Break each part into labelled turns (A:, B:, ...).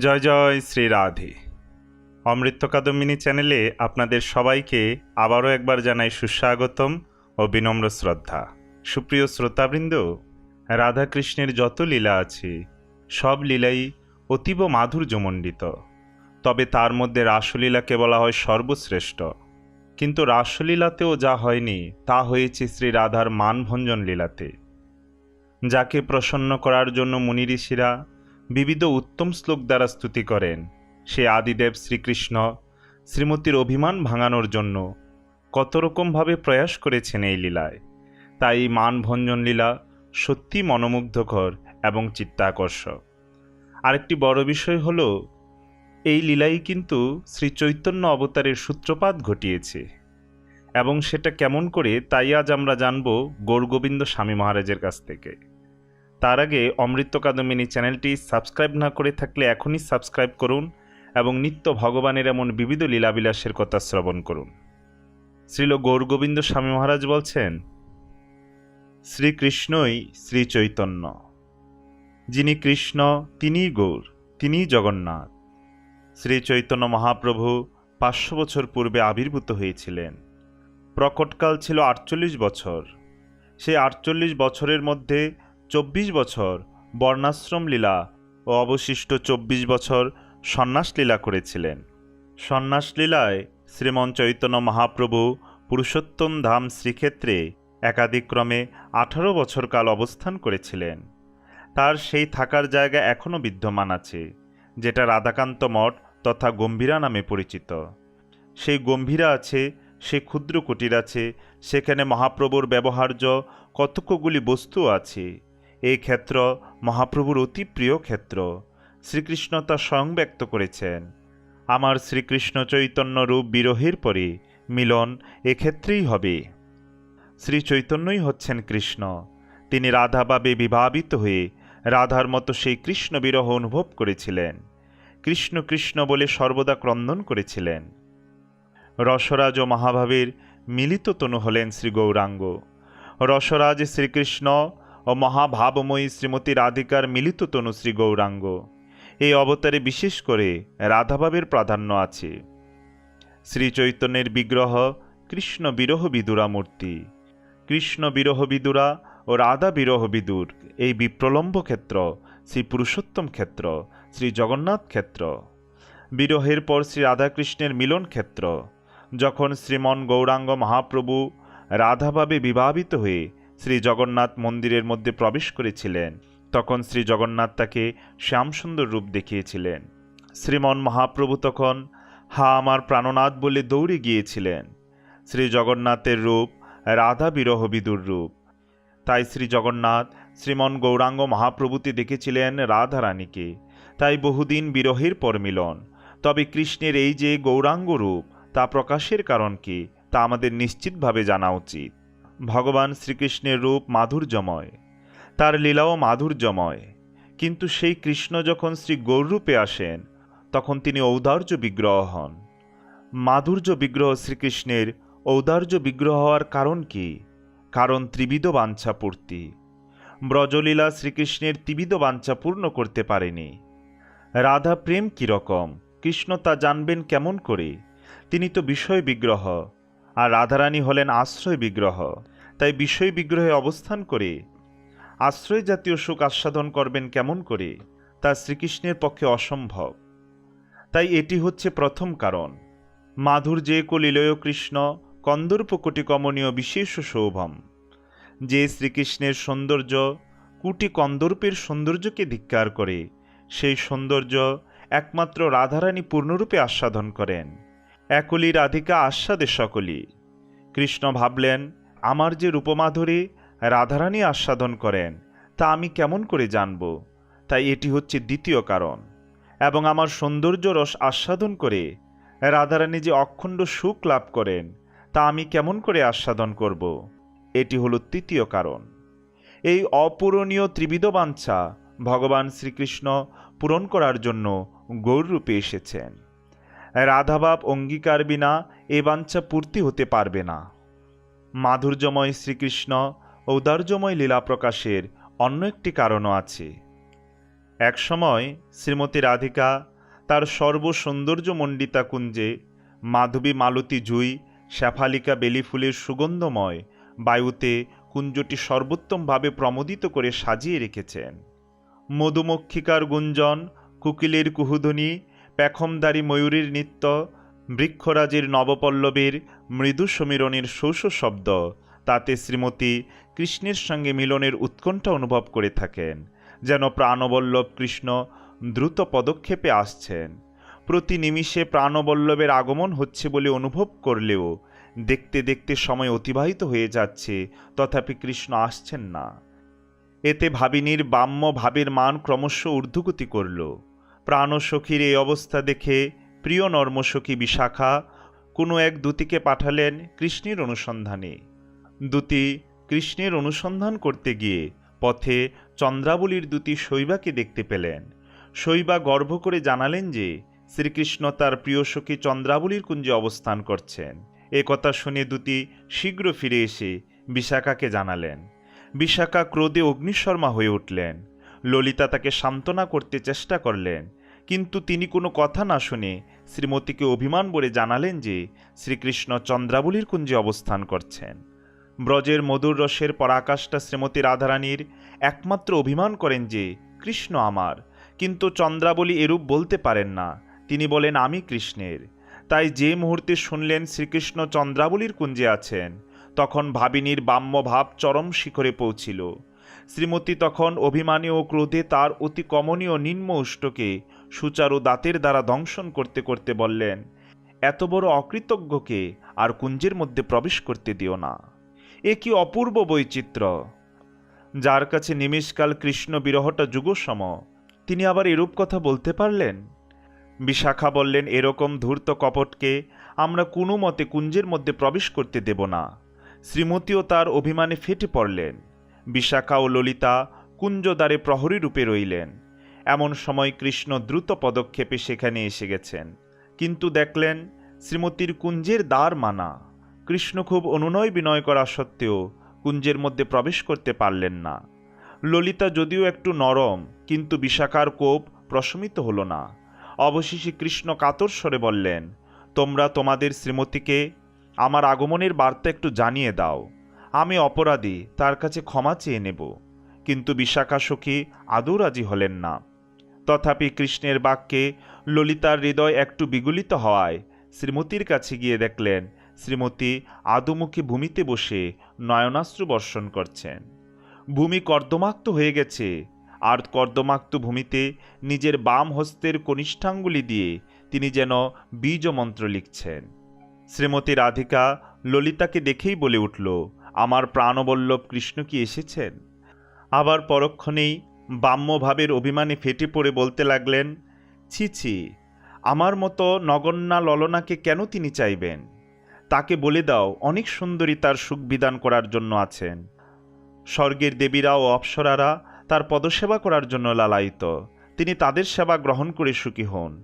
A: জয় জয় শ্রী রাধে। অমৃত কাদম্বিনী চ্যানেলে আপনাদের সবাইকে আবারও একবার জানাই সুস্বাগতম ও বিনম্র শ্রদ্ধা। সুপ্রিয় শ্রোতাবৃন্দ, রাধাকৃষ্ণের যত লীলা আছে, সব লীলাই অতীব মাধুর্যমণ্ডিত। তবে তার মধ্যে রাসলীলাকে বলা হয় সর্বশ্রেষ্ঠ। কিন্তু রাসলীলাতেও যা হয়নি, তা হয়েছে শ্রী রাধার মানভঞ্জন লীলাতে। যাকে প্রসন্ন করার জন্য মুনি ঋষিরা বিবিধ উত্তম শ্লোক দ্বারা স্তুতি করেন। সে আদিদেব শ্রীকৃষ্ণ, শ্রীমতীর অভিমান ভাঙানোর জন্য কত রকমভাবে প্রয়াস করেছেন এই লীলায়। তাই মানভঞ্জন লীলা সত্যি মনোমুগ্ধকর এবং চিত্তাকর্ষক। আরেকটি বড় বিষয় হল, এই লীলাই কিন্তু শ্রী চৈতন্য অবতারের সূত্রপাত ঘটিয়েছে। এবং সেটা কেমন করে, তাই আজ আমরা জানব গৌরগোবিন্দ স্বামী মহারাজের কাছ থেকে। তার আগে অমৃত কাদম্বিনী চ্যানেলটি সাবস্ক্রাইব না করে থাকলে এখনই সাবস্ক্রাইব করুন এবং নিত্য ভগবানের এমন বিবিধ লীলাবিলাসের কথা শ্রবণ করুন। শ্রীল গৌরগোবিন্দ স্বামী মহারাজ বলছেন, শ্রীকৃষ্ণই শ্রী চৈতন্য যিনি কৃষ্ণ, তিনিই গৌর, তিনিই জগন্নাথ। শ্রী চৈতন্য মহাপ্রভু পাঁচশো বছর পূর্বে আবির্ভূত হয়েছিলেন। প্রকটকাল ছিল আটচল্লিশ বছর। সেই আটচল্লিশ বছরের মধ্যে চব্বিশ বছর বর্ণাশ্রম লীলা ও অবশিষ্ট চব্বিশ বছর সন্ন্যাস লীলা করেছিলেন। সন্ন্যাস লীলায় শ্রীমন চৈতন্য মহাপ্রভু পুরুষোত্তম ধাম শ্রীক্ষেত্রে একাদিক্রমে আঠারো বছর কাল অবস্থান করেছিলেন। তার সেই থাকার জায়গা এখনও বিদ্যমান আছে, যেটা রাধাকান্ত মঠ তথা গম্ভীরা নামে পরিচিত। সেই গম্ভীরা আছে, সে ক্ষুদ্র কুটির আছে, সেখানে মহাপ্রভুর ব্যবহার্য কতকগুলি বস্তু আছে। এই ক্ষেত্র মহাপ্রভুর অতি প্রিয় ক্ষেত্র। শ্রীকৃষ্ণ তা স্বয়ং ব্যক্ত করেছেন। আমার শ্রীকৃষ্ণ চৈতন্য রূপ বিরহের পরে মিলন এক্ষেত্রেই হবে। শ্রী চৈতন্যই হচ্ছেন কৃষ্ণ। তিনি রাধাভাবে বিভাবিত হয়ে রাধার মতো সেই কৃষ্ণ বিরহ অনুভব করেছিলেন। কৃষ্ণ কৃষ্ণ বলে সর্বদা ক্রন্দন করেছিলেন। রসরাজ ও মহাভাবের মিলিত তনু হলেন শ্রী গৌরাঙ্গ। রসরাজ শ্রীকৃষ্ণ ও মহাভাবময়ী শ্রীমতী রাধিকার মিলিত তনু শ্রী গৌরাঙ্গ। এই অবতারে বিশেষ করে রাধাভাবের প্রাধান্য আছে। শ্রী চৈতন্যের বিগ্রহ কৃষ্ণ বিরহ বিদুরা মূর্তি। কৃষ্ণ বিরহ বিদুরা ও রাধা বিরহ বিদুর এই বিপ্রলম্ব ক্ষেত্র, শ্রী পুরুষোত্তম ক্ষেত্র, শ্রী জগন্নাথ ক্ষেত্র। বিরহের পর শ্রী রাধাকৃষ্ণের মিলন ক্ষেত্র। যখন শ্রীমন গৌরাঙ্গ মহাপ্রভু রাধাভাবে বিভাবিত হয়ে শ্রী জগন্নাথ মন্দিরের মধ্যে প্রবেশ করেছিলেন। তখন শ্রী জগন্নাথ তাকে শ্যামসুন্দর রূপ দেখিয়েছিলেন। শ্রীমন মহাপ্রভু তখন, হা, আমার প্রাণনাথ বলে দৌড়ে গিয়েছিলেন। শ্রী জগন্নাথের রূপ রাধা বিরহ বিদুর রূপ। তাই শ্রী জগন্নাথ শ্রীমন গৌরাঙ্গ মহাপ্রভুতে দেখেছিলেন রাধারানীকে তাই বহুদিন বিরহের পর মিলন। তবে কৃষ্ণের এই যে গৌরাঙ্গ রূপ, তা প্রকাশের কারণ কি, তা আমাদের নিশ্চিতভাবে জানা উচিত। ভগবান শ্রীকৃষ্ণের রূপ মাধুর্যময়, তার লীলাও মাধুর্যময়। কিন্তু সেই কৃষ্ণ যখন শ্রী গৌররূপে আসেন, তখন তিনি ঔদার্য বিগ্রহ হন। মাধুর্য বিগ্রহ শ্রীকৃষ্ণের ঔদার্য বিগ্রহ হওয়ার কারণ কি? কারণ ত্রিবিধ বাঞ্ছাপূর্তি। ব্রজলীলা শ্রীকৃষ্ণের ত্রিবিধ বাঞ্ছা পূর্ণ করতে পারেনি। রাধা প্রেম কীরকম কৃষ্ণ তা জানবেন কেমন করে? তিনি তো বিষয় বিগ্রহ, আর রাধারানী হলেন আশ্রয় বিগ্রহ। তাই বিষয় বিগ্রহে অবস্থান করে। আশ্রয় জাতীয় সুখ আস্বাদন করবেন কেমন করে? তা শ্রীকৃষ্ণের পক্ষে অসম্ভব। তাই এটি হচ্ছে প্রথম কারণ। মাধুর্যে কলিলয় কৃষ্ণ, কন্দর্প কোটি কমনীয় বিশেষ সৌভম যে শ্রীকৃষ্ণের সৌন্দর্য কুটি কন্দর্পের সৌন্দর্যকে ধিক্কার করে, সেই সৌন্দর্য একমাত্র রাধারানী পূর্ণরূপে আস্বাদন করেন। একলি রাধিকা আস্বাদে সকলি। কৃষ্ণ ভাবলেন আমার যে রূপমাধুরী রাধারানী আস্বাদন করেন, তা আমি কেমন করে জানব? তাই এটি হচ্ছে দ্বিতীয় কারণ। এবং আমার সৌন্দর্য রস আস্বাদন করে রাধারানী যে অখণ্ড সুখ লাভ করেন, তা আমি কেমন করে আস্বাদন করব? এটি হলো তৃতীয় কারণ। এই অপূরণীয় ত্রিবিধ বাঞ্ছা ভগবান শ্রীকৃষ্ণ পূরণ করার জন্য গৌররূপে এসেছেন। রাধাভাব অঙ্গীকার বিনা এ বাঞ্ছা পূর্তি হতে পারবে না। মাধুর্যময় শ্রীকৃষ্ণ ঔদার্যময় লীলা প্রকাশের অন্য একটি কারণও আছে। একসময় শ্রীমতী রাধিকা তার সর্বসৌন্দর্যমণ্ডিতা কুঞ্জে মাধবী মালতী জুই, শ্যাফালিকা বেলি ফুলের সুগন্ধময় বায়ুতে কুঞ্জটি সর্বোত্তমভাবে প্রমোদিত করে সাজিয়ে রেখেছেন। মধুমক্ষিকার গুঞ্জন, কুকিলের কুহুধ্বনি পেখমদারি ময়ূরীর নৃত্য বৃক্ষরাজের নবপল্লবের মৃদু সমীরণের শৌষ শব্দ, তাতে শ্রীমতী কৃষ্ণের সঙ্গে মিলনের উৎকণ্ঠা অনুভব করে থাকেন, যেন প্রাণবল্লভ কৃষ্ণ দ্রুত পদক্ষেপে আসছেন। প্রতি নিমিষে প্রাণবল্লভের আগমন হচ্ছে বলে অনুভব করলেও দেখতে দেখতে সময় অতিবাহিত হয়ে যাচ্ছে, তথাপি কৃষ্ণ আসছেন না। এতে ভাবিনীর বাম্য ভাবের মান ক্রমশ ঊর্ধ্বগতি করল। প্রাণসখীর এই অবস্থা দেখে প্রিয় নর্মসখী বিশাখা, কোনো এক দূতিকে পাঠালেন কৃষ্ণের অনুসন্ধানে। দূতি কৃষ্ণের অনুসন্ধান করতে গিয়ে পথে চন্দ্রাবলীর দূতি শৈবাকে দেখতে পেলেন। শৈবা গর্ব করে জানালেন যে শ্রীকৃষ্ণ তার প্রিয় সখী চন্দ্রাবলীর কুঞ্জে অবস্থান করছেন। এ কথা শুনে দূতি শীঘ্র ফিরে এসে বিশাখাকে জানালেন। বিশাখা ক্রোধে অগ্নিশর্মা হয়ে উঠলেন। ললিতা তাকে সান্ত্বনা করতে চেষ্টা করলেন। কিন্তু তিনি কোনো কথা না শুনে শ্রীমতীকে অভিমান বলে জানালেন যে শ্রীকৃষ্ণ চন্দ্রাবলীর কুঞ্জে অবস্থান করছেন। ব্রজের মধুর রসের পরাকাশটা শ্রীমতী রাধারানীর একমাত্র অভিমান করেন যে কৃষ্ণ আমার, কিন্তু চন্দ্রাবলী এরূপ বলতে পারেন না। তিনি বলেন, আমি কৃষ্ণের। তাই যে মুহূর্তে শুনলেন শ্রীকৃষ্ণ চন্দ্রাবলীর কুঞ্জে আছেন, তখন ভাবিনীর বাম্যভাব চরম শিখরে পৌঁছিল। শ্রীমতী তখন অভিমানী ও ক্রোধে তার অতি কমনীয় নিম্ন উষ্টকে সুচারু দাঁতের দ্বারা দংশন করতে করতে বললেন, এত বড় অকৃতজ্ঞকে আর কুঞ্জের মধ্যে প্রবেশ করতে দিও না। এ কি অপূর্ব বৈচিত্র্য। যার কাছে নিমিষকাল কৃষ্ণ বিরহটা যুগসম, তিনি আবার এরূপ কথা বলতে পারলেন? বিশাখা বললেন, এরকম ধূর্ত কপটকে আমরা কোনো মতে কুঞ্জের মধ্যে প্রবেশ করতে দেব না। শ্রীমতীও তার অভিমানে ফেটে পড়লেন। বিশাখা ও ললিতা কুঞ্জদ্বারে প্রহরী রূপে রইলেন। এমন সময় কৃষ্ণ দ্রুত পদক্ষেপে সেখানে এসে গেছেন। কিন্তু দেখলেন শ্রীমতীর কুঞ্জের দ্বার মানা। কৃষ্ণ খুব অনুনয় বিনয় করা সত্ত্বেও কুঞ্জের মধ্যে প্রবেশ করতে পারলেন না। ললিতা যদিও একটু নরম, কিন্তু বিশাখার কোপ প্রশমিত হলো না। অবশেষে কৃষ্ণ কাতর স্বরে বললেন, তোমরা তোমাদের শ্রীমতীকে আমার আগমনের বার্তা একটু জানিয়ে দাও। আমি অপরাধী, তার কাছে ক্ষমা চেয়ে নেব। কিন্তু বিশাখা সখী আদৌ রাজি হলেন না। তথাপি কৃষ্ণের বাক্যে ললিতার হৃদয় একটু বিগলিত হওয়ায় শ্রীমতীর কাছে গিয়ে দেখলেন, শ্রীমতী আদুমুখী ভূমিতে বসে নয়নাশ্রু বর্ষণ করছেন। ভূমি কর্দমাক্ত হয়ে গেছে, আর কর্দমাক্ত ভূমিতে নিজের বাম হস্তের কনিষ্ঠাঙ্গুলি দিয়ে তিনি যেন বীজ মন্ত্র লিখছেন। শ্রীমতী রাধিকা ললিতাকে দেখেই বলে উঠল, আমার প্রাণবল্লভ কৃষ্ণ কি এসেছেন? আবার পরক্ষণেই বাম্যভাবের অভিমানে ফেটে পড়ে বলতে লাগলেন, ছি ছি, আমার মতো নগণ্যা ললনাকে কেন তিনি চাইবেন? তাকে বলে দাও, অনেক সুন্দরী তার সুখ বিধান করার জন্য আছেন। স্বর্গের দেবীরা ও অপ্সরারা তার পদসেবা করার জন্য লালায়িত। তিনি তাদের সেবা গ্রহণ করে সুখী হন।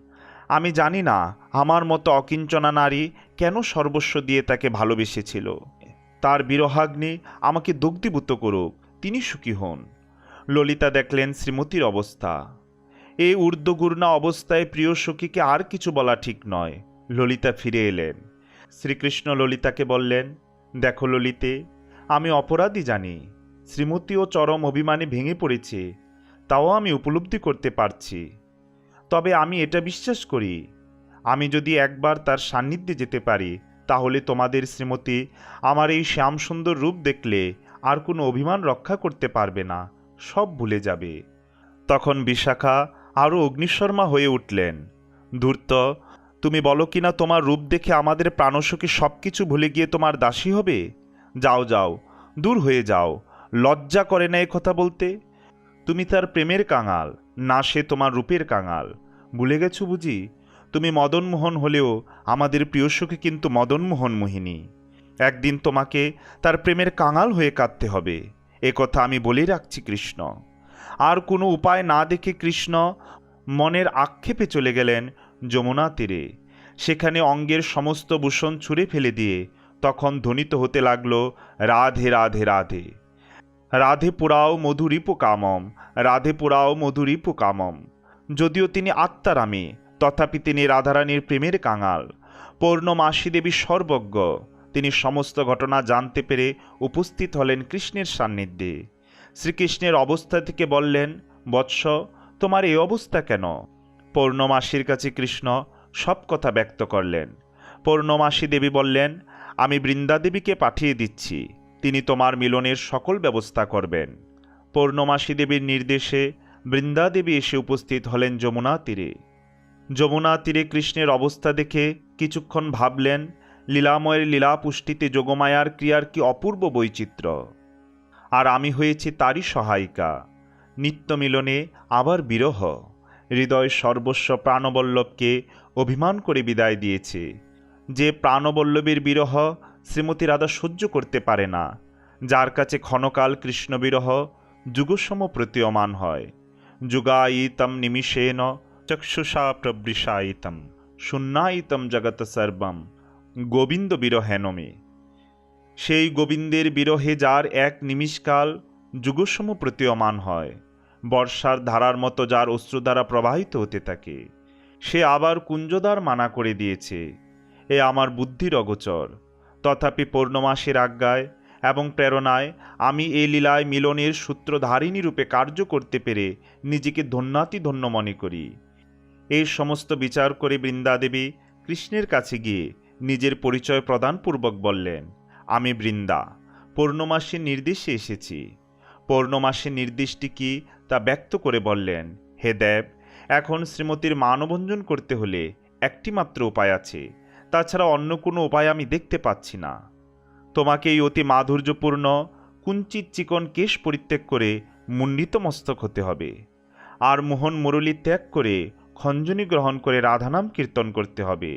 A: আমি জানি না, আমার মতো অকিঞ্চনা নারী কেন সর্বস্ব দিয়ে তাকে ভালোবেসেছিল। তার বিরহাগ্নি আমাকে দগ্ধীভূত করুক, তিনি সুখী হন। ললিতা দেখলেন শ্রীমতীর অবস্থা। এই ঊর্ধ্বগুর্ণা অবস্থায় প্রিয় সখীকে আর কিছু বলা ঠিক নয়। ললিতা ফিরে এলেন। শ্রীকৃষ্ণ ললিতাকে বললেন, দেখো ললিতে, আমি অপরাধী জানি। শ্রীমতীও চরম অভিমানে ভেঙে পড়েছে। তাও আমি উপলব্ধি করতে পারছি। তবে আমি এটা বিশ্বাস করি। আমি যদি একবার তার সান্নিধ্যে যেতে পারি, তাহলে তোমাদের শ্রীমতী আমার এই শ্যামসুন্দর রূপ দেখলে আর কোনো অভিমান রক্ষা করতে পারবে না। সব ভুলে যাবে। তখন বিশাখা আরও অগ্নিশর্মা হয়ে উঠলেন। ধূর্ত, তুমি বলো কিনা তোমার রূপ দেখে আমাদের প্রাণসখী সব কিছু ভুলে গিয়ে তোমার দাসী হবে? যাও যাও, দূর হয়ে যাও, লজ্জা করে না কথা বলতে? তুমি তার প্রেমের কাঙাল, না সে তোমার রূপের কাঙাল। ভুলে গেছো বুঝি? তুমি মদনমোহন হলেও আমাদের প্রিয় সখী কিন্তু মদনমোহন মোহিনী। একদিন তোমাকে তার প্রেমের কাঙাল হয়ে কাঁদতে হবে। এ কথা আমি বলে রাখছি কৃষ্ণ। আর কোনো উপায় না দেখে কৃষ্ণ মনের আক্ষেপে চলে গেলেন যমুনা তীরে। সেখানে অঙ্গের সমস্ত ভূষণ ছুঁড়ে ফেলে দিয়ে তখন ধ্বনিত হতে লাগল, রাধে রাধে রাধে। রাধে পুরাও মধুরিপ কামম, রাধে পুরাও মধুরী পুকামম যদিও তিনি আত্মারামী, তথাপি তিনি রাধারানীর প্রেমের কাঙাল। পূর্ণমাসী দেবী সর্বজ্ঞ তিনি সমস্ত ঘটনা জানতে পেরে উপস্থিত হলেন কৃষ্ণের সান্নিধ্যে। শ্রীকৃষ্ণের অবস্থা থেকে বললেন, বৎস, তোমার এই অবস্থা কেন? পৌর্ণমাসীর কাছে কৃষ্ণ সব কথা ব্যক্ত করলেন। পৌর্ণমাসী দেবী বললেন, আমি বৃন্দাদেবীকে পাঠিয়ে দিচ্ছি। তিনি তোমার মিলনের সকল ব্যবস্থা করবেন। পৌর্ণমাসী দেবীর নির্দেশে বৃন্দাদেবী এসে উপস্থিত হলেন যমুনা তীরে। যমুনা তীরে কৃষ্ণের অবস্থা দেখে কিছুক্ষণ ভাবলেন লীলাময়ের লীলা পুষ্টিতে যোগমায়ার ক্রিয়ার কি অপূর্ব বৈচিত্র্য? আর আমি হয়েছি তারই সহায়িকা। নিত্য মিলনে আবার বিরহ। হৃদয় সর্বস্ব প্রাণবল্লভকে অভিমান করে বিদায় দিয়েছে। যে প্রাণবল্লভীর বিরহ শ্রীমতী রাধা সহ্য করতে পারে না। যার কাছে ক্ষণকাল কৃষ্ণ বিরহ যুগসম প্রতীয়মান হয়। যুগায়িতম নিমিষেন চক্ষুষা প্রবৃষায়িতম। শূন্যায়িতম জগৎ সর্বম। গোবিন্দ বিরহেনমে সেই গোবিন্দের বিরহে যার এক নিমিষকাল যুগসম প্রতীয়মান হয়, বর্ষার ধারার মতো যার অশ্রুধারা প্রবাহিত হতে থাকে। সে আবার কুঞ্জদার মানা করে দিয়েছে, এ আমার বুদ্ধির অগোচর। তথাপি পূর্ণমাসের আজ্ঞায় এবং প্রেরণায় আমি এই লীলায় মিলনের সূত্রধারিণী রূপে কার্য করতে পেরে নিজেকে ধন্যাতি ধন্য মনে করি। এই সমস্ত বিচার করে বৃন্দাদেবী কৃষ্ণের কাছে গিয়ে নিজের পরিচয় প্রদানপূর্বক বললেন, আমি বৃন্দা, পূর্ণমাসীর নির্দেশে এসেছি। পূর্ণমাসীর নির্দেশটি কি তা ব্যক্ত করে বললেন, হে দেব, এখন শ্রীমতীর মানভঞ্জন করতে হলে একটি মাত্র উপায় আছে, তাছাড়া অন্য কোনো উপায় আমি দেখতে পাচ্ছি না। তোমাকে এই অতি মাধুর্যপূর্ণ কুঞ্চিত চিকন কেশ পরিত্যাগ করে মুণ্ডিত মস্তক হতে হবে, আর মোহন মুরলী ত্যাগ করে খঞ্জনী গ্রহণ করে রাধানাম কীর্তন করতে হবে।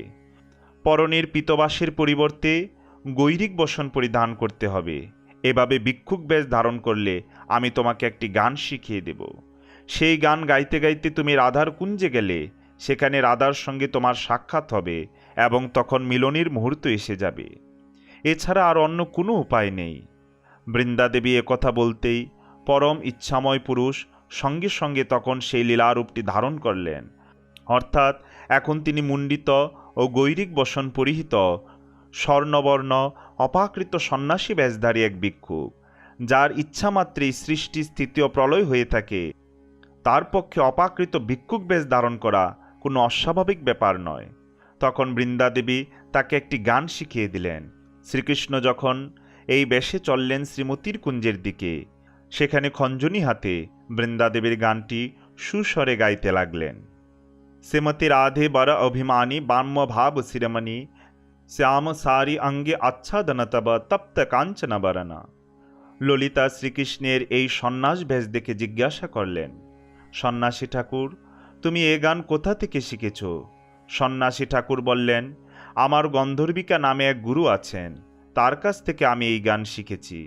A: পরনের পিতবাসের পরিবর্তে গৈরিক বসন পরিধান করতে হবে। এভাবে ভিক্ষুক বেশ ধারণ করলে আমি তোমাকে একটি গান শিখিয়ে দেব। সেই গান গাইতে গাইতে তুমি রাধার কুঞ্জে গেলে, সেখানে রাধার সঙ্গে তোমার সাক্ষাৎ হবে এবং তখন মিলনের মুহূর্ত এসে যাবে। এছাড়া আর অন্য কোনো উপায় নেই। বৃন্দাদেবী কথা বলতেই পরম ইচ্ছাময় পুরুষ সঙ্গে সঙ্গে তখন সেই লীলারূপটি ধারণ করলেন। অর্থাৎ এখন তিনি মুণ্ডিত ও গৈরিক বসন পরিহিত, স্বর্ণবর্ণ, অপাকৃত সন্ন্যাসী বেশধারী এক ভিক্ষুক, যার ইচ্ছামাত্রেই সৃষ্টি স্থিতি ও প্রলয় হয়ে থাকে। তার পক্ষে অপাকৃত ভিক্ষুক বেশ ধারণ করা কোনো অস্বাভাবিক ব্যাপার নয়। তখন বৃন্দাদেবী তাকে একটি গান শিখিয়ে দিলেন। শ্রীকৃষ্ণ যখন এই বেশে চললেন শ্রীমতীর কুঞ্জের দিকে, সেখানে খঞ্জনী হাতে বৃন্দাদেবীর গানটি সুস্বরে গাইতে লাগলেন। শ্রীমতী রাধে বর অভিমানী বাম্য ভাব শিরমণি, শ্যাম সারি অঙ্গে আচ্ছাদন তব তপ্ত কাঞ্চন বরনা ললিতা শ্রীকৃষ্ণের এই সন্ন্যাস ভেষ দেখে জিজ্ঞাসা করলেন, সন্ন্যাসী ঠাকুর, তুমি এ গান কোথা থেকে শিখেছ? সন্ন্যাসী ঠাকুর বললেন, আমার গন্ধর্বিকা নামে এক গুরু আছেন, তার কাছ থেকে আমি এই গান শিখেছি।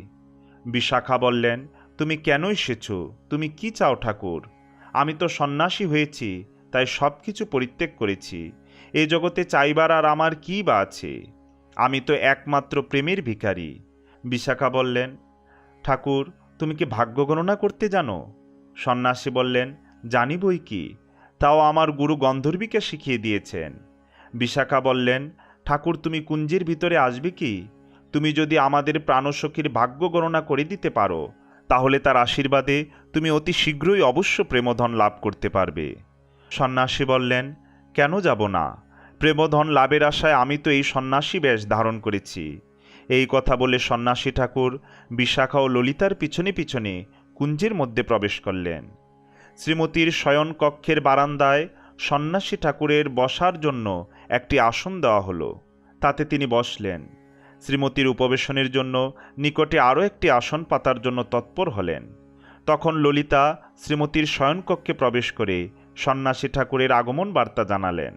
A: বিশাখা বললেন, তুমি কেন এসেছ? তুমি কি চাও ঠাকুর? আমি তো সন্ন্যাসী হয়েছি তাই সব কিছু পরিত্যাগ করেছি। এ জগতে চাইবার আর আমার কী বা আছে? আমি তো একমাত্র প্রেমের ভিখারি। বিশাখা বললেন, ঠাকুর, তুমি কি ভাগ্য গণনা করতে জানো? সন্ন্যাসী বললেন জানি বই কি? তাও আমার গুরু গন্ধর্বীকে শিখিয়ে দিয়েছেন। বিশাখা বললেন, ঠাকুর, তুমি কুঞ্জের ভিতরে আসবে কি? তুমি যদি আমাদের প্রাণসখীর ভাগ্য গণনা করে দিতে পারো, তাহলে তার আশীর্বাদে তুমি অতি শীঘ্রই অবশ্য প্রেমধন লাভ করতে পারবে। সন্ন্যাসী বললেন, কেন যাব না? প্রেমধন লাভের আশায় আমি তো এই সন্ন্যাসী বেশ ধারণ করেছি। এই কথা বলে সন্ন্যাসী ঠাকুর বিশাখা ও ললিতার পিছনে পিছনে কুঞ্জের মধ্যে প্রবেশ করলেন। শ্রীমতীর শয়ন কক্ষের বারান্দায় সন্ন্যাসী ঠাকুরের বসার জন্য একটি আসন দেওয়া হলো। তাতে তিনি বসলেন। শ্রীমতীর উপবেশনের জন্য নিকটে আরও একটি আসন পাতার জন্য তৎপর হলেন। তখন ললিতা শ্রীমতীর শয়নকক্ষে প্রবেশ করে সন্ন্যাসী ঠাকুরের আগমন বার্তা জানালেন।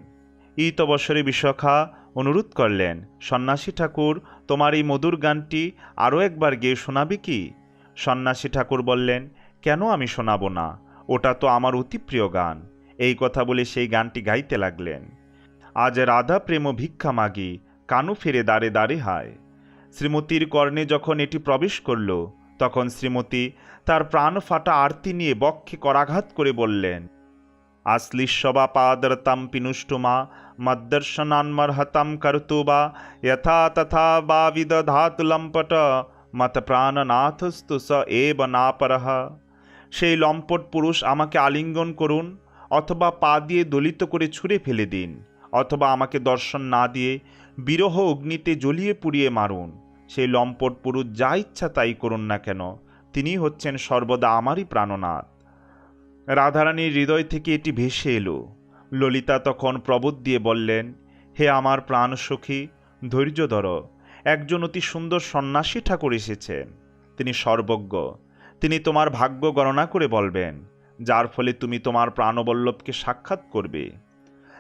A: ইতবৎসরে বিশাখা অনুরোধ করলেন, সন্ন্যাসী ঠাকুর, তোমার এই মধুর গানটি আরও একবার গেয়ে শোনাবি কি? সন্ন্যাসী ঠাকুর বললেন, কেন আমি শোনাবো না? ওটা তো আমার অতি প্রিয় গান। এই কথা বলে সেই গানটি গাইতে লাগলেন। আজ রাধা প্রেম ভিক্ষা মাগি, কানু ফিরে দাঁড়ে দাঁড়ে হায়। শ্রীমতীর কর্ণে যখন এটি প্রবেশ করল, তখন শ্রীমতী তার প্রাণ ফাটা আরতি নিয়ে বক্ষে করাঘাত করে বললেন পিনুষ্টুমা মদ্দর্শনান্মর্হতাম কর্তু বা, যথা তথা বা বিদধাতু লম্পট মত প্রাণনাথস্তু স এব নাপরহ। সেই লম্পট পুরুষ আমাকে আলিঙ্গন করুন, অথবা পা দিয়ে দলিত করে ছুঁড়ে ফেলে দিন, অথবা আমাকে দর্শন না দিয়ে বিরহ অগ্নিতে জ্বলিয়ে পুড়িয়ে মারুন। সেই লম্পট পুরুষ যা ইচ্ছা তাই করুন না কেন তিনি হচ্ছেন সর্বদা আমারই প্রাণনাথ। রাধারানীর হৃদয় থেকে এটি ভেসে এলো। ললিতা তখন প্রবোধ দিয়ে বললেন, হে আমার প্রাণ সখী ধৈর্য ধর একজন অতি সুন্দর সন্ন্যাসী ঠাকুর এসেছেন তিনি সর্বজ্ঞ। তিনি তোমার ভাগ্য গণনা করে বলবেন, যার ফলে তুমি তোমার প্রাণবল্লভকে সাক্ষাৎ করবে।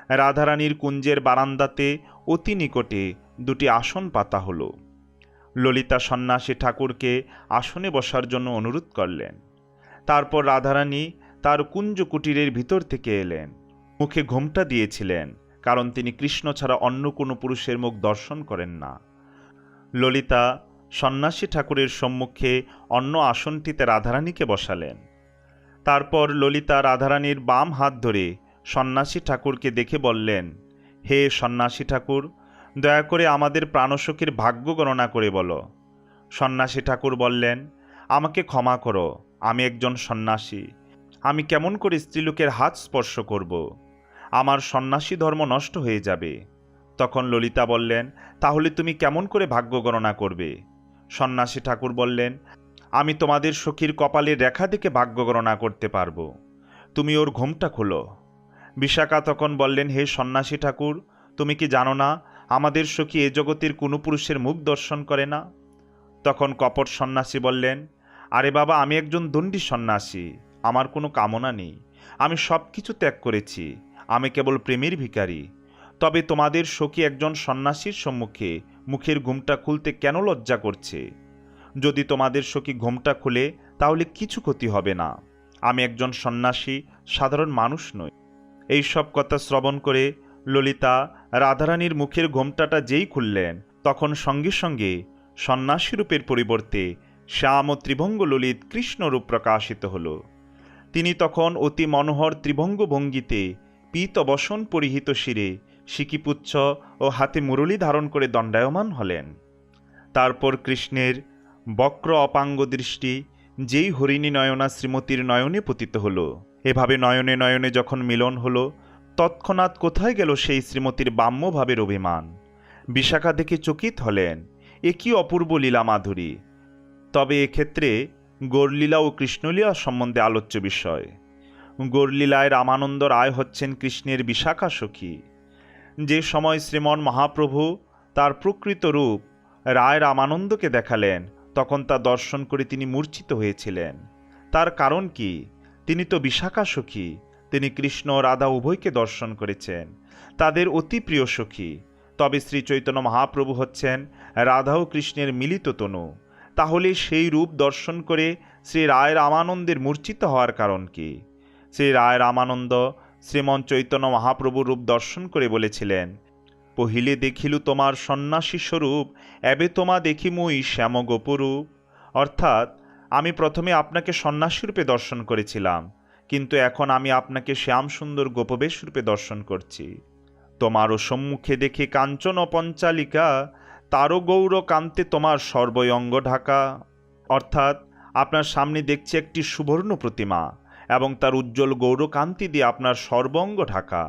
A: রাধারানীর কুঞ্জের বারান্দাতে অতি নিকটে দুটি আসন পাতা হলো। ললিতা সন্ন্যাসী ঠাকুরকে আসনে বসার জন্য অনুরোধ করলেন। তারপর রাধারানী তার কুঞ্জ কুটিরের ভিতর থেকে এলেন। মুখে ঘোমটা দিয়েছিলেন, কারণ তিনি কৃষ্ণ ছাড়া অন্য কোনো পুরুষের মুখ দর্শন করেন না। ললিতা সন্ন্যাসী ঠাকুরের সম্মুখে অন্য আসনটিতে রাধারানীকে বসালেন। তারপর ললিতা রাধারানীর বাম হাত ধরে সন্ন্যাসী ঠাকুরকে দেখে বললেন, হে সন্ন্যাসী ঠাকুর, দয়া করে আমাদের প্রাণসখীর ভাগ্য গণনা করে বলো। সন্ন্যাসী ঠাকুর বললেন, আমাকে ক্ষমা করো, আমি একজন সন্ন্যাসী। আমি কেমন করে স্ত্রীলোকের হাত স্পর্শ করব? আমার সন্ন্যাসী ধর্ম নষ্ট হয়ে যাবে। তখন ললিতা বললেন, তাহলে তুমি কেমন করে ভাগ্য গণনা করবে? সন্ন্যাসী ঠাকুর বললেন, আমি তোমাদের সখীর কপালের রেখা দেখে ভাগ্য গণনা করতে পারব। তুমি ওর ঘুমটা খোলো। বিশাখা তখন বললেন, হে সন্ন্যাসী ঠাকুর, তুমি কি জানো না, আমাদের সখী এ জগতের কোনো পুরুষের মুখ দর্শন করে না? তখন কপট সন্ন্যাসী বললেন, আরে বাবা, আমি একজন দণ্ডী সন্ন্যাসী। আমার কোনো কামনা নেই। আমি সব কিছু ত্যাগ করেছি। আমি কেবল প্রেমের ভিখারি। তবে তোমাদের সখী একজন সন্ন্যাসীর সম্মুখে মুখের ঘুমটা খুলতে কেন লজ্জা করছে? যদি তোমাদের সখী ঘুমটা খুলে, তাহলে কিছু ক্ষতি হবে না। আমি একজন সন্ন্যাসী, সাধারণ মানুষ নই। এই সব কথা শ্রবণ করে ললিতা রাধারানীর মুখের ঘোমটাটা যেই খুললেন, তখন সঙ্গে সঙ্গে সন্ন্যাসী রূপের পরিবর্তে শ্যাম ও ত্রিভঙ্গ ললিত কৃষ্ণরূপ প্রকাশিত হল। তিনি তখন অতি মনোহর ত্রিভঙ্গ ভঙ্গিতে পীত বসন পরিহিত শিরে সিকিপুচ্ছ ও হাতে মুরলি ধারণ করে দণ্ডায়মান হলেন। তারপর কৃষ্ণের বক্র অপাঙ্গ দৃষ্টি, যেই হরিণী নয়না শ্রীমতীর নয়নে পতিত হল। এভাবে নয়নে নয়নে যখন মিলন হল, তৎক্ষণাৎ কোথায় গেল সেই শ্রীমতীর বাম্যভাবের অভিমান? বিশাখা দেখে চকিত হলেন, এ কি অপূর্ব লীলা মাধুরী তবে এক্ষেত্রে গৌরলীলা ও কৃষ্ণলীলা সম্বন্ধে আলোচ্য বিষয়। গৌরলীলায় রামানন্দ রায় হচ্ছেন কৃষ্ণের বিশাখা সখী। যে সময় শ্রীমন মহাপ্রভু তার প্রকৃত রূপ রায় রামানন্দকে দেখালেন, তখন তা দর্শন করে তিনি মূর্ছিত হয়েছিলেন। তার কারণ কি? তিনি তো বিশাখা সখী, তিনি কৃষ্ণ রাধা উভয়কে দর্শন করেছেন, তাদের অতি প্রিয় সখী। তবে শ্রী চৈতন্য মহাপ্রভু হচ্ছেন রাধা ও কৃষ্ণের মিলিত তনু। তাহলে সেই রূপ দর্শন করে শ্রী রায় রামানন্দের মূর্ছিত হওয়ার কারণ কি? শ্রী রায় রামানন্দ শ্রীমন চৈতন্য মহাপ্রভুর রূপ দর্শন করে বলেছিলেন, পহিলে দেখিলু তোমার সন্ন্যাসী স্বরূপ, এবে তোমা দেখি মুই শ্যাম গোপরূপ অর্থাৎ, আমি প্রথমে আপনাকে সন্ন্যাসী রূপে দর্শন করেছিলাম, কিন্তু এখন আমি আপনাকে শ্যাম সুন্দর গোপবেশ রূপে দর্শন করছি। তোমারও সম্মুখে দেখে কাঞ্চন পঞ্চালিকা তারও গৌর কান্তে তোমার সর্বয়ঙ্গ ঢাকা। অর্থাৎ আপনার সামনে দেখছি একটি সুবর্ণ প্রতিমা এবং তার উজ্জ্বল গৌরকান্তি দিয়ে আপনার সর্বঙ্গ ঢাকা।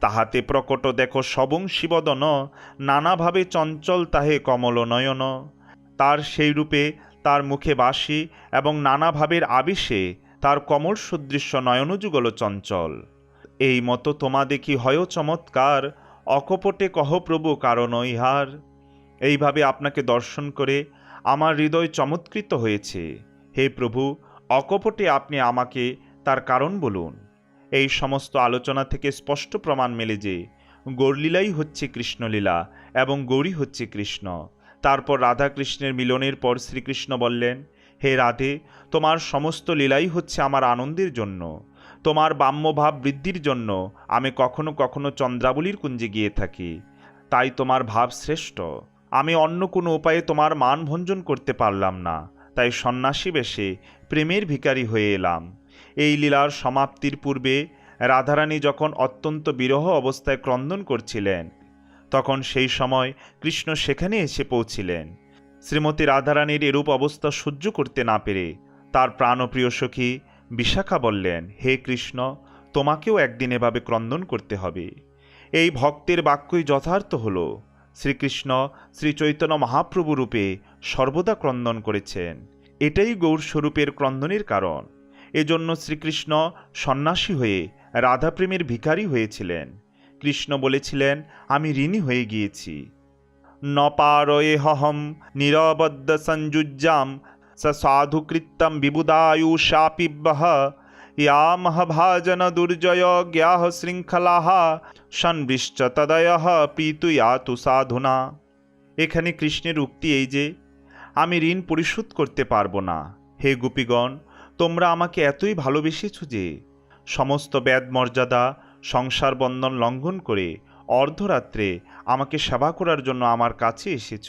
A: তাহাতে প্রকট দেখো সবং শিবদন, নানাভাবে চঞ্চল তাহে কমল নয়ন। তার সেই রূপে তার মুখে বাসি এবং নানাভাবের আবেশে তার কমল সদৃশ্য নয়নযুগল চঞ্চল। এই মতো তোমা দেখি হয় চমৎকার, অকপটে কহ প্রভু কারণ ইহার। এইভাবে আপনাকে দর্শন করে আমার হৃদয় চমৎকৃত হয়েছে। হে প্রভু, অকপটে আপনি আমাকে তার কারণ বলুন। এই সমস্ত আলোচনা থেকে স্পষ্ট প্রমাণ মেলে যে গৌরলীলাই হচ্ছে কৃষ্ণলীলা এবং গৌরী হচ্ছে কৃষ্ণ। তারপর রাধা কৃষ্ণের মিলনের পর শ্রীকৃষ্ণ বললেন, হে রাধে, তোমার সমস্ত লীলাই হচ্ছে আমার আনন্দের জন্য। তোমার বাম্যভাব বৃদ্ধির জন্য আমি কখনো কখনো চন্দ্রাবলীর কুঞ্জে গিয়ে থাকি। তাই তোমার ভাব শ্রেষ্ঠ। আমি অন্য কোনো উপায়ে তোমার মান ভঞ্জন করতে পারলাম না। তাই সন্ন্যাসী বেশে প্রেমের ভিখারি হয়ে এলাম। এই লীলার সমাপ্তির পূর্বে রাধারানী যখন অত্যন্ত বিরহ অবস্থায় ক্রন্দন করছিলেন, তখন সেই সময় কৃষ্ণ সেখানে এসে পৌঁছিলেন। শ্রীমতী রাধারানীর এরূপ অবস্থা সহ্য করতে না পেরে তার প্রাণপ্রিয় সখী বিশাখা বললেন, হে কৃষ্ণ, তোমাকেও একদিন এভাবে ক্রন্দন করতে হবে। এই ভক্তের বাক্যই যথার্থ হল। শ্রীকৃষ্ণ শ্রী চৈতন্য মহাপ্রভু রূপে সর্বদা ক্রন্দন করেছেন। এটাই গৌরস্বরূপের ক্রন্দনের কারণ। এজন্য শ্রীকৃষ্ণ সন্ন্যাসী হয়ে রাধাপ্রেমের ভিখারি হয়েছিলেন। কৃষ্ণ বলেছিলেন, আমি ঋণী হয়ে গিয়েছি। ন পারয়ে হহম নিরবদ্ধ সঞ্জুজ্জাম সাধুকৃত্যম বিবুদায়ুষাপিবহ ইয়ামহ ভাজন দুর্জয় জ্ঞাহ শৃঙ্খলাহ সন্বৃশ্চ তদয় প্রীতুয়াতু সাধুনা এখানে কৃষ্ণের উক্তি এই যে, আমি ঋণ পরিশোধ করতে পারব না। হে গোপীগণ, তোমরা আমাকে এতই ভালোবেসেছ যে, সমস্ত বেদ মর্যাদা সংসার বন্ধন লঙ্ঘন করে অর্ধরাত্রে আমাকে সেবা করার জন্য আমার কাছে এসেছ।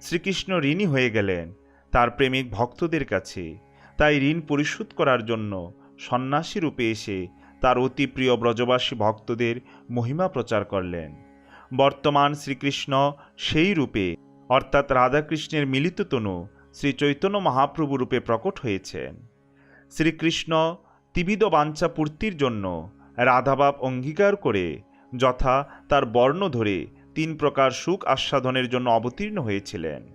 A: শ্রীকৃষ্ণ ঋণী হয়ে গেলেন তার প্রেমিক ভক্তদের কাছে। তাই ঋণ পরিশোধ করার জন্য সন্ন্যাসী রূপে এসে তার অতি প্রিয় ব্রজবাসী ভক্তদের মহিমা প্রচার করলেন। বর্তমান শ্রীকৃষ্ণ সেই রূপে, অর্থাৎ রাধাকৃষ্ণের মিলিত তনু শ্রী চৈতন্য মহাপ্রভু রূপে প্রকট হয়েছেন। শ্রীকৃষ্ণ তিবিদ বাঞ্ছা পূর্তির জন্য রাধাভাব অঙ্গীকার করে যথা তার বর্ণ ধরে তিন প্রকার সুখ আস্বাদনের জন্য অবতীর্ণ হয়েছিলেন।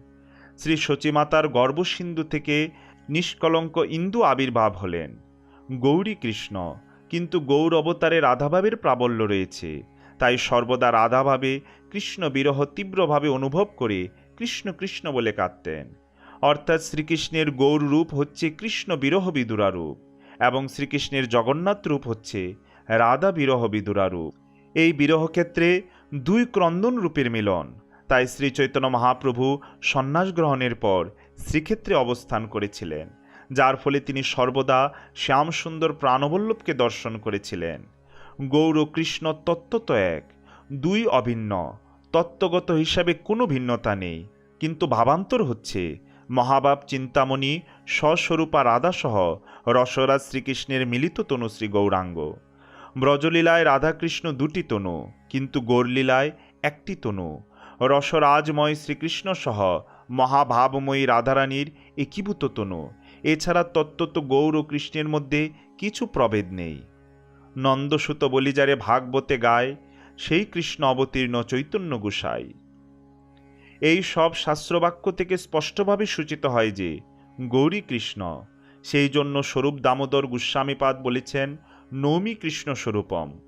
A: শ্রী সচিমাতার গর্ভসিন্ধু থেকে নিষ্কলঙ্ক ইন্দু আবির্ভাব হলেন। গৌরী কৃষ্ণ। কিন্তু গৌর অবতারে রাধাভাবের প্রাবল্য রয়েছে। তাই সর্বদা রাধাভাবে কৃষ্ণ বিরহ তীব্রভাবে অনুভব করে কৃষ্ণ কৃষ্ণ বলে কাঁদতেন। অর্থাৎ শ্রীকৃষ্ণের গৌর রূপ হচ্ছে কৃষ্ণ বিরহ বিদুরা রূপ এবং শ্রীকৃষ্ণের জগন্নাথ রূপ হচ্ছে রাধা বিরহ বিদুরা রূপ। এই বিরহ ক্ষেত্রে দুই ক্রন্দন রূপের মিলন। তাই শ্রী চৈতন্য মহাপ্রভু সন্ন্যাস গ্রহণের পর শ্রীক্ষেত্রে অবস্থান করেছিলেন। যার ফলে তিনি সর্বদা শ্যামসুন্দর প্রাণবল্লভকে দর্শন করেছিলেন। গৌর কৃষ্ণ তত্ত্বত এক, দুই অভিন্ন, তত্ত্বগত হিসাবে কোনো ভিন্নতা নেই। কিন্তু ভাবান্তর হচ্ছে মহাবাব চিন্তামণি স্বস্বরূপা রাধাসহ রসরাজ শ্রীকৃষ্ণের মিলিত তনু শ্রী গৌরাঙ্গ। ব্রজলীলায় রাধাকৃষ্ণ দুটি তনু, কিন্তু গৌরলীলায় একটি তনু। রসরাজময় শ্রীকৃষ্ণ সহ মহাভাবময়ী রাধারানীর একীভূত তনু। এছাড়া তত্ত্বত গৌর ও কৃষ্ণের মধ্যে কিছু প্রভেদ নেই। নন্দসুত বলি যারে ভাগবতে গায়, সেই কৃষ্ণ অবতীর্ণ চৈতন্য গোসাই। এই সব শাস্ত্রবাক্য থেকে স্পষ্টভাবে সূচিত হয় যে, গৌরী কৃষ্ণ, সেই জন্য স্বরূপ দামোদর গোস্বামীপাদ বলেছেন, নৌমি কৃষ্ণ স্বরূপম।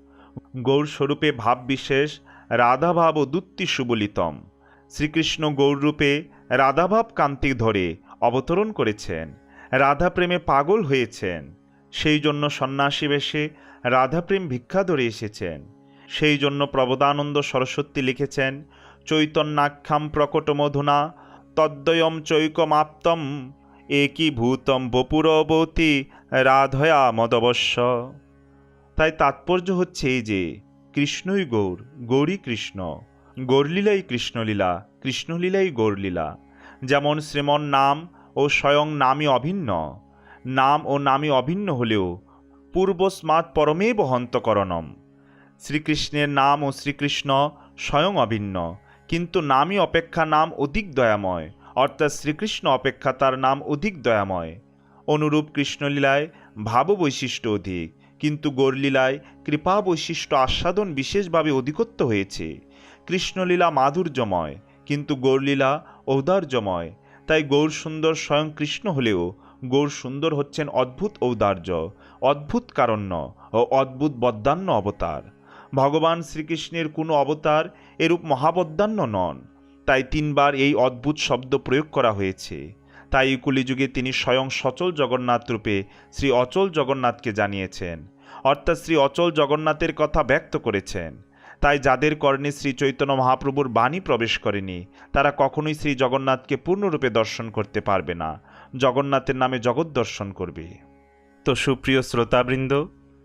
A: গৌর স্বরূপে ভাব বিশেষ, রাধাভাব ও দুত্তি সুবলিতম। শ্রীকৃষ্ণ গৌররূপে রাধাভাব কান্তিক ধরে অবতরণ করেছেন। রাধা প্রেমে পাগল হয়েছেন। সেই জন্য সন্ন্যাসী বেশে রাধাপ্রেম ভিক্ষা ধরে এসেছেন। সেই জন্য প্রবোদানন্দ সরস্বতী লিখেছেন চৈতন্যাখ্যাম প্রকট মধুনা তদ্বয়ম চৈকমাপ্তম একীভূতম বপুরবতী রাধয়া মদবশ্য। তাই তাৎপর্য হচ্ছে এই যে, কৃষ্ণই গৌর গৌরী কৃষ্ণ, গৌরলীলাই কৃষ্ণলীলা, কৃষ্ণলীলাই গৌরলীলা। যেমন শ্রীমন নাম ও স্বয়ং নামই অভিন্ন। নাম ও নামই অভিন্ন হলেও পূর্বস্মাৎ পরমেব হন্তকরণম। শ্রীকৃষ্ণের নাম ও শ্রীকৃষ্ণ স্বয়ং অভিন্ন, কিন্তু নামই অপেক্ষা নাম অধিক দয়াময়, অর্থাৎ শ্রীকৃষ্ণ অপেক্ষা তার নাম অধিক দয়াময়। অনুরূপ কৃষ্ণলীলায় ভাব বৈশিষ্ট্য অধিক, কিন্তু গৌরলীলায় কৃপা বৈশিষ্ট্য আস্বাদন বিশেষভাবে অধিকত্ব হয়েছে। কৃষ্ণলীলা মাধুর্যময়, কিন্তু গৌরলীলা ঔদার্যময় তাই গৌর সুন্দর স্বয়ং কৃষ্ণ হলেও গৌর সুন্দর হচ্ছেন অদ্ভুত ঔদার্য, অদ্ভুত কারণ্য ও অদ্ভুত বদ্যান্য অবতার। ভগবান শ্রীকৃষ্ণের কোনো অবতার এরূপ মহাবদ্যান্য নন। তাই তিনবার এই অদ্ভুত শব্দ প্রয়োগ করা হয়েছে। তাই কলিযুগে তিনি স্বয়ং সচল জগন্নাথ রূপে শ্রী অচল জগন্নাথকে জানিয়েছেন। অর্থাৎ শ্রী অচল জগন্নাথের কথা ব্যক্ত করেছেন। তাই যাদের কর্ণে শ্রী চৈতন্য মহাপ্রভুর বাণী প্রবেশ করেনি, তারা কখনোই শ্রী জগন্নাথকে পূর্ণরূপে দর্শন করতে পারবে না। জগন্নাথের নামে জগৎ দর্শন করবে। তো সুপ্রিয় শ্রোতাবৃন্দ,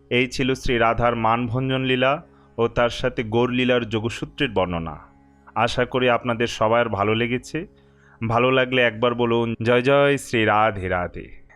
A: এই ছিল শ্রী রাধার মানভঞ্জন লীলা ও তার সাথে গৌরলীলার যোগসূত্রের বর্ণনা। আশা করি আপনাদের সবার ভালো লেগেছে। ভালো লাগলে একবার বলুন, জয় জয় শ্রী রাধে রাধে।